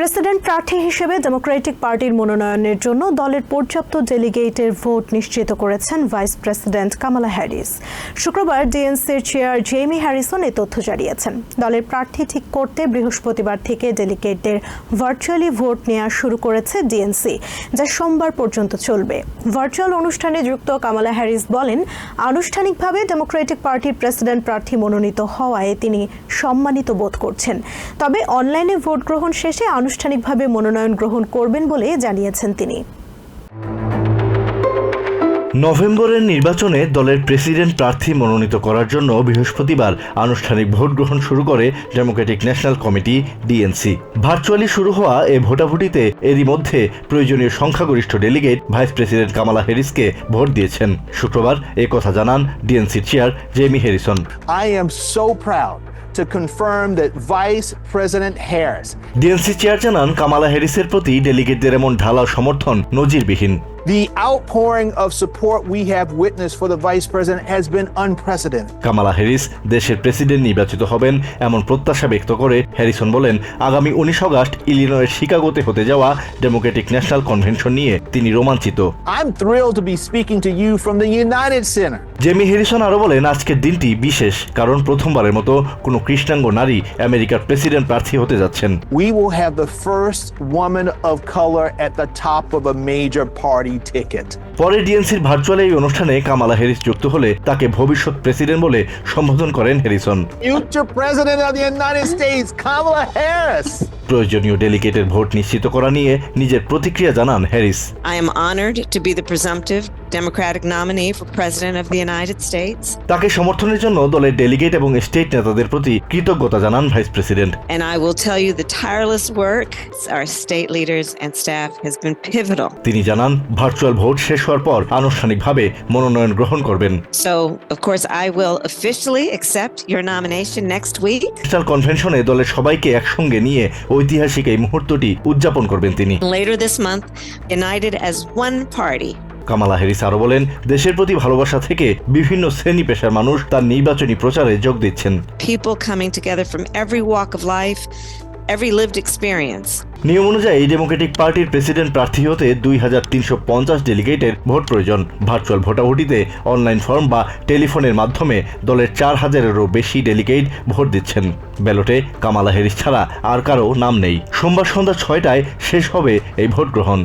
President প্রার্থী হিসেবে Democratic পার্টির মনোনয়নের জন্য দলের পর্যাপ্ত ডেলিগেটের ভোট নিশ্চিত করেছেন ভাইস প্রেসিডেন্ট কামালা হ্যারিস। শুক্রবার ডিএনসির চেয়ার জেমি হ্যারিসন এই তথ্য জানিয়েছেন। দলের প্রার্থী ঠিক করতে বৃহস্পতিবার থেকে ডেলিগেটদের ভার্চুয়ালি ভোট নেওয়া শুরু করেছে ডিএনসি, যা সোমবার পর্যন্ত চলবে। ভার্চুয়াল অনুষ্ঠানে যুক্ত কামালা হ্যারিস বলেন, আনুষ্ঠানিকভাবে ডেমোক্রেটিক পার্টির প্রেসিডেন্ট প্রার্থী মনোনীত হওয়ায় তিনি সম্মানিত বোধ করছেন। তবে অনলাইনে ভোট গ্রহণ শেষে আনুষ্ঠানিকভাবে মনোনয়ন গ্রহণ করবেন বলে জানিয়েছেন তিনি। নভেম্বরের নির্বাচনে দলের প্রেসিডেন্ট প্রার্থী মনোনীত করার জন্য বৃহস্পতিবার আনুষ্ঠানিক ভোট গ্রহণ শুরু করে Democratic National Committee DNC. Virtually শুরু হওয়া এই ভোটাভুটিতে এরই মধ্যে প্রয়োজনীয় সংখ্যাগরিষ্ঠ ডেলিগেট ভাইস প্রেসিডেন্ট কামালা হ্যারিসকে ভোট দিয়েছেন। শুক্রবার এ কথা জানান ডিএনসির chair Jamie Harrison. I am so proud to confirm that Vice President Harris DNC chair জানান কামালা হ্যারিসের প্রতি ডেলিগেটদের এমন ঢালাও সমর্থন নজিরবিহীন। The outpouring of support we have witnessed for the Vice President has been unprecedented. Kamala Harris দেশের president নির্বাচিত হবেন এমন প্রত্যাশা ব্যক্ত করে হ্যারিসন বলেন আগামী উনিশ আগস্ট ইলিনয়ের শিকাগোতে হতে যাওয়া ডেমোক্রেটিক ন্যাশনাল কনভেনশন নিয়ে তিনি রোমাঞ্চিত I'm thrilled to be speaking to you from the United Center. Jamie Harrison আরও বলেন আজকের দিনটি বিশেষ কারণ প্রথমবারের মতো কোনো কৃষ্ণাঙ্গ নারী আমেরিকার প্রেসিডেন্ট প্রার্থী হতে যাচ্ছেন We will have the first woman of color at the top of a major party ticket. পরে ডিএনসির ভার্চুয়াল এই অনুষ্ঠানে কামালা হ্যারিস যুক্ত হলে তাকে ভবিষ্যৎ প্রেসিডেন্ট বলে সম্বোধন করেন Harrison. Future president of the United States Kamala Harris প্রয়োজনীয় ডেলিগেটের ভোট নিশ্চিত করা নিয়ে নিজের প্রতিক্রিয়া জানান Harris. I am honoured to be the presumptive Democratic nominee for president of the United States তাকে সমর্থনের জন্য দলের ডেলিগেট এবং স্টেট নেতাদের প্রতি কৃতজ্ঞতা জানান vice president and I will tell you the tireless work our state leaders and staff has been pivotal তিনি জানান ভার্চুয়াল ভোট শেষ হওয়ার পর আনুষ্ঠানিকভাবে মনোনয়ন গ্রহণ করবেন। So of course I will officially accept your nomination next week national কনভেনশনে দলের সবাইকে একসঙ্গে নিয়ে ঐতিহাসিক এই মুহূর্তটি উদযাপন করবেন তিনি। Later this month united as one party Kamala Harris আরও বলেন দেশের প্রতি ভালোবাসা থেকে বিভিন্ন শ্রেণি পেশার মানুষ তার নির্বাচনী প্রচারে যোগ দিচ্ছেন। Every lived experience. নিয়ম অনুযায়ী ডেমোক্রেটিক পার্টির প্রেসিডেন্ট প্রার্থী হতে দুই হাজার তিনশো পঞ্চাশ ডেলিগেটের ভোট প্রয়োজন। ভার্চুয়াল ভোটাভুটিতে অনলাইন ফর্ম বা টেলিফোনের মাধ্যমে দলের চার হাজারেরও বেশি ডেলিগেট ভোট দিচ্ছেন। ব্যালটে কামালা হ্যারিস ছাড়া আর কারও নাম নেই। সোমবার সন্ধ্যা ছয়টায় শেষ হবে এই ভোট গ্রহণ